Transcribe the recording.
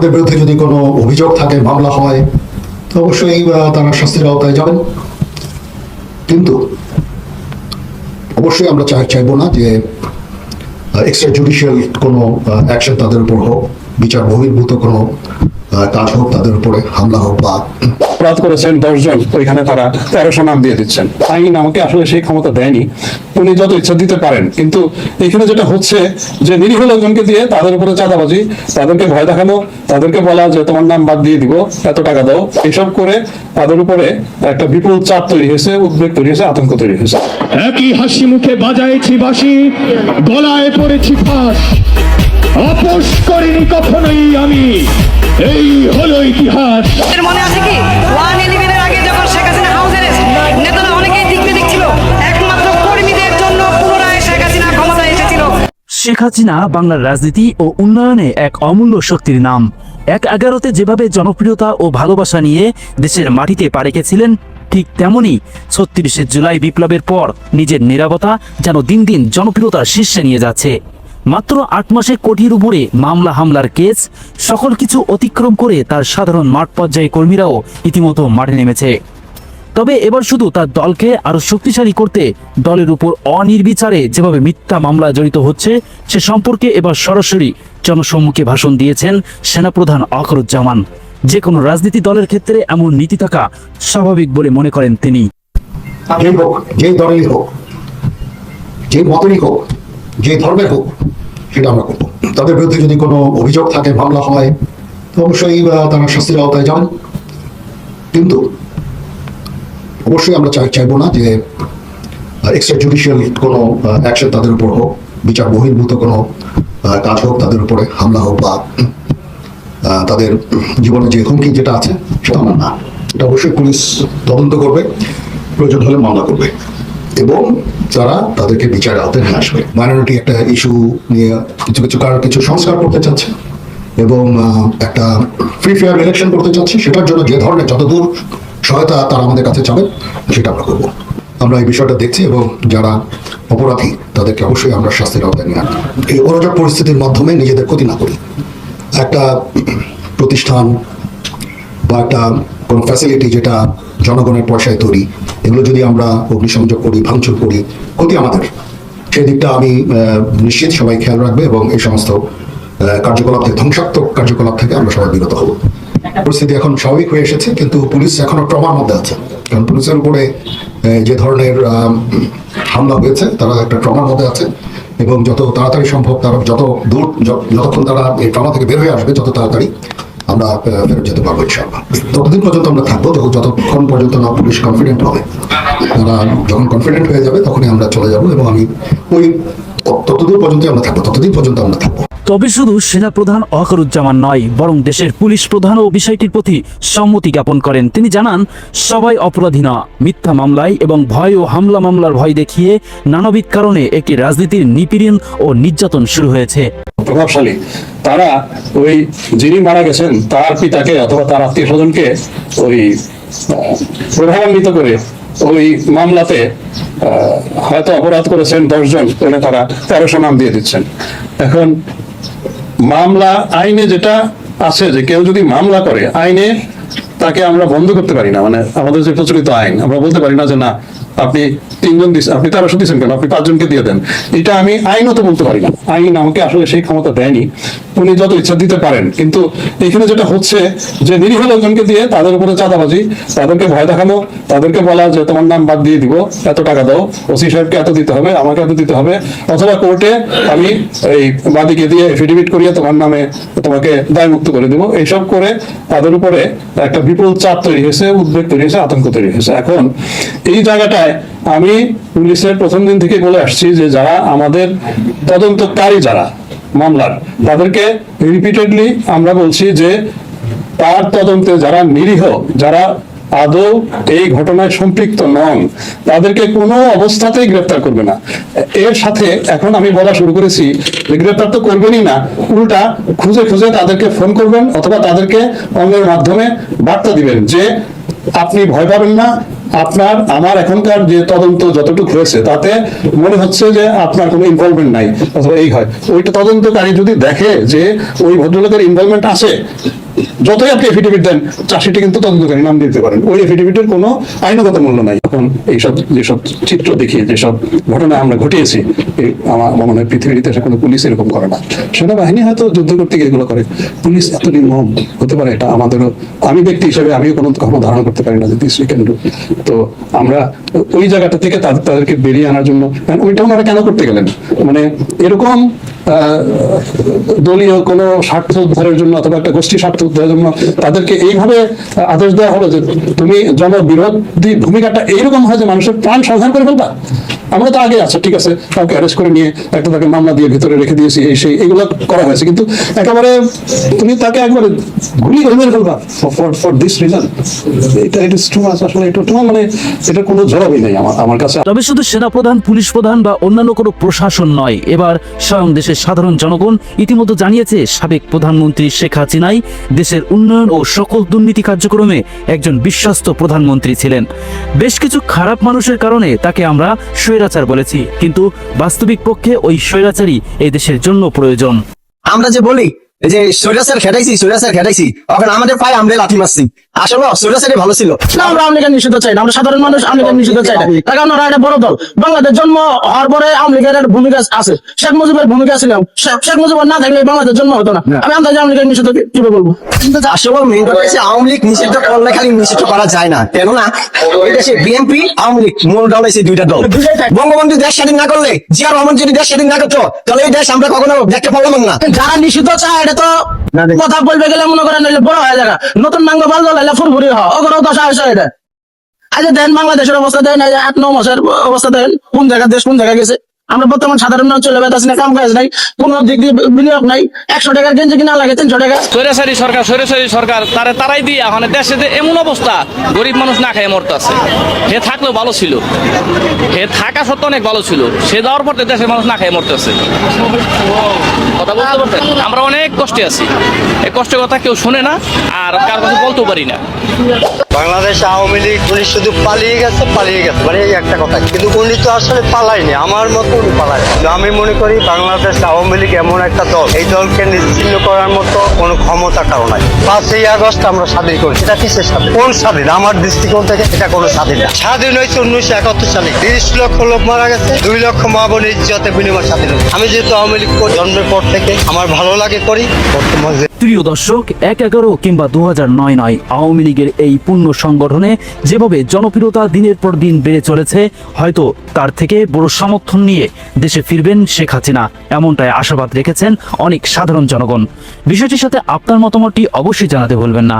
তাদের বিরুদ্ধে যদি কোনো অভিযোগ থাকে, মামলা হয় অবশ্যই তারা শাস্তির আওতায় যাবেন। কিন্তু অবশ্যই আমরা চাই চাইব না যে এক্সট্রা জুডিশিয়াল কোনো অ্যাকশন তাদের উপর হোক, বিচার বহির্ভূত কোনো হোক তাদের উপরে হামলা হোক বা অপরাধ করেছেন দশজন ওইখানে তারা তেরোশো নাম দিয়ে দিচ্ছেন। আইন আমাকে আসলে সেই ক্ষমতা দেয়নি। উনি যত ইচ্ছা দিতে পারেন কিন্তু এখানে যেটা হচ্ছে যে নিরীহ লোকজনকে দিয়ে তাদের উপরে চাঁদাবাজি তাদেরকে ভয় দেখানো তাদেরকে বলা যে তোমার নাম বাদ দিয়ে দিব এত টাকা দাও এইসব করে তাদের উপরে একটা বিপুল চাপ তৈরি হয়েছে উদ্বেগ তৈরি হয়েছে আতঙ্ক তৈরি হয়েছে। একই হাসি মুখে বাজাইছি বাঁশি গলায় পড়েছি ফাঁস আপোষ করিনি কখনোই আমি। এই হলো ইতিহাস। মনে আছে কি? ওয়ান ইলেভেনের আগে যখন শেখ হাসিনা হাউস অ্যারেস্ট নেতারা অনেকেই দিক বিদিক একমাত্র কর্মীদের জন্য পুনরায় শেখ হাসিনা ক্ষমতায় এসেছিল। শেখ হাসিনা বাংলার রাজনীতি ও উন্নয়নে এক অমূল্য শক্তির নাম। এক এগারোতে যেভাবে জনপ্রিয়তা ও ভালোবাসা নিয়ে দেশের মাটিতে পা রেখেছিলেন ঠিক তেমনি ছত্রিশে জুলাই বিপ্লবের পর নিজের নিরাপত্তা যেন দিন দিন জনপ্রিয়তার শীর্ষে নিয়ে যাচ্ছে। মাত্র আট মাসে কোটির উপরে মামলা, হামলার কেস, সকল কিছু অতিক্রম করে তার সাধারণ মাঠ পর্যায়ে কর্মীরাও ইতিমতো মাঠে নেমেছে। তবে এবার শুধু তার দলকে আরও শক্তিশালী করতে দলের উপর অনির্বিচারে যেভাবে মিথ্যা মামলা জড়িত হচ্ছে, সে সম্পর্কে এবার সরাসরি জনসম্মুখে ভাষণ দিয়েছেন সেনাপ্রধান আখরুজ্জামান। যে কোনো রাজনীতি দলের ক্ষেত্রে এমন নীতি থাকা স্বাভাবিক বলে মনে করেন তিনি। যেই দলেরই হোক যেই মতেরই হোক যে ধর্মের হোক, সেটা আমরা করব। তাদের বিরুদ্ধে যদি কোনো অভিযোগ থাকে, মামলা হয়, তো অবশ্যই তারা শাস্তির আওতায় যাবেন। কিন্তু অবশ্যই আমরা চাই চাইব না যে এক্সট্রা জুডিশিয়াল কোনো অ্যাকশন তাদের উপর হোক, বিচার বহির্ভূত কোনো কাজ হোক, তাদের উপরে হামলা হোক বা তাদের জীবনে যে হুমকি যেটা আছে, সেটা আমার না। এটা অবশ্যই পুলিশ তদন্ত করবে, প্রয়োজন হলে মামলা করবে। এবং তারা তাদেরকে বিচারের আওতায় নিয়ে আসবে। মাইনরিটি একটা ইস্যু নিয়ে কিছু কিছু কারণ কিছু সংস্কার করতে চাচ্ছে এবং একটা ফ্রি ফেয়ার ইলেকশন করতে চাচ্ছে, সেটার জন্য যে ধরনের যতদূর সহায়তা তারা আমাদের কাছে চাবে, সেটা আমরা করব। আমরা এই বিষয়টা দেখছি এবং যারা অপরাধী, তাদেরকে অবশ্যই আমরা শাস্তির আওতায় নিয়ে আনব। এই অরাজক পরিস্থিতির মাধ্যমে নিজেদের ক্ষতি না করি। একটা প্রতিষ্ঠান বা একটা কোনো ফ্যাসিলিটি যেটা জনগণের পয়সায় তৈরি এগুলো যদি আমরা অগ্নিসংযোগ করি, ভাঙচুর করি, ক্ষতি আমাদের। সেই দিকটা আমি নিশ্চিত সবাই খেয়াল রাখবে এবং এই সমস্ত কার্যকলাপ থেকে, ধ্বংসাত্মক কার্যকলাপ থেকে আমরা সবাই বিরত হব। পরিস্থিতি এখন স্বাভাবিক হয়ে এসেছে, কিন্তু পুলিশ এখনও ট্রমার মধ্যে আছে। কারণ পুলিশের উপরে যে ধরনের হামলা হয়েছে, তারা একটা ট্রমার মধ্যে আছে এবং যত তাড়াতাড়ি সম্ভব তারা, যত দূর যতক্ষণ তারা এই ট্রমা থেকে বের হয়ে আসবে যত তাড়াতাড়ি আমরা ফেরত যেতে পারব ততদিন পর্যন্ত আমরা থাকব তখন যতক্ষণ পর্যন্ত না পুলিশ কনফিডেন্ট হবে। তারা যখন কনফিডেন্ট হয়ে যাবে, তখনই আমরা চলে যাব এবং আমি ওই ততদিন পর্যন্ত আমরা থাকব, ততদিন পর্যন্ত আমরা থাকব। তবে শুধু সেনাপ্রধান অকরুজ্জামান নয়, বরং দেশের পুলিশ প্রধানও বিষয়টির প্রতি সম্মতি জ্ঞাপন করেন। তিনি জানান, সবাই অপরাধী না, মিথ্যা মামলায় এবং ভয় ও হামলা মামলার ভয় দেখিয়ে নানাবিধ কারণে একটি রাজনীতির নিপীড়ন ও নির্যাতন শুরু হয়েছে। প্রভাবশালী। তারা ওই যিনি মারা গেছেন, তার পিতাকে অথবা তার আত্মীয় স্বজনকে ওই প্রভাবান্বিত করে ওই মামলাতে হয়তো অপরাধ করেছেন দশজন তারা তেরোশো নাম দিয়ে দিচ্ছেন। এখন মামলা আইনে যেটা আছে যে কেউ যদি মামলা করে, আইনে তাকে আমরা বন্ধ করতে পারি না। মানে আমাদের যে প্রচলিত আইন, আমরা বলতে পারি না যে না আপনি তিনজন দিচ্ছেন আপনি তেরোশো দিচ্ছেন কেন? আপনি পাঁচজনকে দিয়ে দেন। এটা আমি আইনত বলতে পারি না। আইন আমাকে আসলে সেই ক্ষমতা দেয়নি। উনি যত ইচ্ছা দিতে পারেন। কিন্তু এখানে যেটা হচ্ছে যে নিরীহ লোকজনকে দিয়ে তাদের উপরে চাঁদাবাজি, তাদেরকে ভয় দেখানো, তাদেরকে বলা যে তোমার নাম বাদ দিয়ে দিব, এত টাকা দাও, ওসি সাহেবকে এত দিতে হবে, আমাকে এত দিতে হবে, অথবা কোর্টে আমি এই বাদিকে দিয়ে এফিডেভিট করিয়ে তোমার নামে তোমাকে দায়মুক্ত করে দিব। এইসব করে তাদের উপরে একটা বিপুল চাপ তৈরি হয়েছে, উদ্বেগ তৈরি হয়েছে, আতঙ্ক তৈরি হয়েছে। এখন এই জায়গাটায় আমি পুলিশের প্রথম দিন থেকে বলে আসছি যে যারা আমাদের তদন্তকারী যারা মামলার, তাদেরকে রিপিটেডলি আমরা বলছি যে তার তদন্তে যারা নিরীহ, যারা আদৌ এই ঘটনায় সম্পৃক্ত নন, তাদেরকে কোনো অবস্থাতেই গ্রেপ্তার করবে না। এর সাথে এখন আমি বলা শুরু করেছি গ্রেপ্তার তো করবেনই না, উল্টা খুঁজে খুঁজে তাদেরকে ফোন করবেন অথবা তাদেরকে অন্যের মাধ্যমে বার্তা দিবেন যে আপনি ভয় পাবেন না আপনার, আমার এখনকার যে তদন্ত যতটুকু হয়েছে, তাতে মনে হচ্ছে যে আপনার কোনো ইনভলভমেন্ট নাই, অথবা এই হয়। ওইটা তদন্তকারী যদি দেখে যে ওই ভদ্রলোকের ইনভলভমেন্ট আছে যতই আপনি এফিডেভিট দেন চাষিটি কিন্তু তদন্তকারী নাম দিতে পারেন। ওই এফিডেভিটের কোনো আইনগত মূল্য নাই। এখন এইসব, যেসব চিত্র দেখি, যেসব ঘটনা আমরা ঘটিয়েছি আমার আমার মনে হয় পৃথিবীর ইতিহাসে কোনো পুলিশ এরকম করে না। সেনাবাহিনী হয়তো যুদ্ধ করতে গিয়ে এগুলো করে। পুলিশ এত নির্মম হতে পারে, এটা আমাদেরও আমি ব্যক্তি হিসেবে আমিও কোনো কখনো ধারণা করতে পারি না যে দিস উইকেন্ড তো আমরা ওই জায়গাটা থেকে তাদের তাদেরকে বেরিয়ে আনার জন্য কারণ ওইটা ওনারা কেন করতে গেলেন? মানে এরকম দলীয় কোনো স্বার্থ উদ্ধারের জন্য অথবা একটা গোষ্ঠী স্বার্থ উদ্ধারের জন্য তাদেরকে এইভাবে আদেশ দেওয়া হলো যে তুমি জনবিরোধী ভূমিকাটা এইরকম হয় যে মানুষের প্রাণ সাবধান করে ফেলবা? আমরা তো আগে আচ্ছা ঠিক আছে? কাউকে অ্যারেস্ট করে নিয়ে একটা তাকে মামলা দিয়ে ভিতরে রেখে দিয়েছি, এই সেই, এগুলো করা হয়েছে। কিন্তু একেবারে তুমি তাকে একবারে গুলি করে মেরে ফেলবা ফর ফর দিস রিজন এটা ইট ইস টু মাচ আসলে এটা তোমার মানে এটা কোনো জবাবই নেই আমার আমার কাছে। তবে শুধু সেনাপ্রধান, পুলিশ প্রধান বা অন্যান্য কোনো প্রশাসন নয়, এবার স্বয়ং দেশের সাধারণ জনগণ ইতিমধ্যে জানিয়েছে, সাবেক প্রধানমন্ত্রী শেখ হাসিনাই দেশের উন্নয়ন ও সকল দুর্নীতি কার্যক্রমে একজন বিশ্বস্ত প্রধানমন্ত্রী ছিলেন। বেশ কিছু খারাপ মানুষের কারণে তাকে আমরা স্বৈরাচার বলেছি, কিন্তু বাস্তবিক পক্ষে ওই স্বৈরাচারই এই দেশের জন্য প্রয়োজন। আমরা যে বলি যে স্বৈরাচার খেটাইছি স্বৈরাচার খেটাইছি এখন আমাদের পায়ে আমরা লাঠি মারছি। আসলে সৈরাসারই ভালো ছিল। না আমরা আওয়ামী নিষিদ্ধ চাই না আমরা সাধারণ মানুষ আওয়ামী নিষিদ্ধ চাই না। কারণ ওরা একটা বড় দল। বাংলাদেশ জন্ম হওয়ার পরে আওয়ামী একটা ভূমিকা আছে। শেখ মুজিবের ভূমিকা ছিল। শেখ শেখ মুজিব না থাকলে বাংলাদেশ জন্ম হতো না। আমি আন্দাজ আওয়ামী নিষিদ্ধ কীভাবে বলব? কিন্তু আসলে মেইন কথা হচ্ছে আওয়ামী লীগ নিষিদ্ধ করলে খালি নিষিদ্ধ করা যায় না। কেননা এই দেশে বিএনপি আওয়ামী লীগ মূল দল হয়েছে দুইটা দল। বঙ্গবন্ধু দেশ স্বাধীন না করলে জিয়া রহমান যদি দেশ স্বাধীন না করতো তাহলে এই দেশ আমরা কখনো দেখতে পারলাম না। যারা নিষিদ্ধ চায় এটা তো কথা বলবে গেলে মনে করেন বড় হয়ে যাবে। নতুন নাঙ্গ বাল দল এলে ফুরফুরি হয়। ওগুলো দশা হয়েছে এটা। আচ্ছা দেন, বাংলাদেশের অবস্থা দেন আট, ন মাসের অবস্থা দেন, কোন জায়গা দেশ, কোন জায়গায় গেছে? আমরা বর্তমান সাধারণ মানুষ চলে বেতাছি না, কাম কাজ নাই, কোন দিক দিয়ে বিনিয়োগ নাই, একশো টাকার গেঞ্জি কিনা লাগে, তিনশো টাকা। সৈরাসারি সরকার সৈরাসারি সরকার, তারে তারাই দিয়ে এখন দেশে এমন অবস্থা, গরিব মানুষ না খেয়ে মরতেছে। হে থাকলেও ভালো ছিল। হে থাকা সত্ত্বেও অনেক ভালো ছিল। সে যাওয়ার পর দেশের মানুষ না খেয়ে মরতেছে। কথা বলতে পারতেন আমরা অনেক কষ্টে আছি। এই কষ্টের কথা কেউ শুনে না, আর কার কাছে বলতেও পারি না। বাংলাদেশ আওয়ামী লীগ উনি শুধু পালিয়ে গেছে পালিয়ে গেছে। মানে এই একটা কথা। কিন্তু উনি তো আসলে পালায়নি, আমার মতো উনি পালায় আমি মনে করি বাংলাদেশ আওয়ামী লীগ এমন একটা দল, এই দলকে নিশ্চিন্ন করার মতো কোনো ক্ষমতা কারও নাই। পাঁচই আগস্ট আমরা স্বাধীন করেছি। এটা কিসের স্বাধীন? কোন স্বাধীন? আমার দৃষ্টিকোণ থেকে এটা কোনো স্বাধীন না। স্বাধীন হয়েছে উনিশশো একাত্তর সালে। তিরিশ লক্ষ লোক মারা গেছে, দুই লক্ষ মা বোন ইজ্জতে বিনিময় স্বাধীন আমি যেহেতু আওয়ামী লীগ জন্মের পর থেকে আমার ভালো লাগে করি, বর্তমান প্রিয় দর্শক, এক এগারো কিংবা দু নয় নয় আওয়ামী লীগের এই পূর্ণ সংগঠনে যেভাবে জনপ্রিয়তা দিনের পর দিন বেড়ে চলেছে, হয়তো তার থেকে বড় সমর্থন নিয়ে দেশে ফিরবেন শেখ হাসিনা, এমনটাই আশাবাদ রেখেছেন অনেক সাধারণ জনগণ। বিষয়টির সাথে আপনার মতামতটি অবশ্যই জানাতে ভুলবেন না।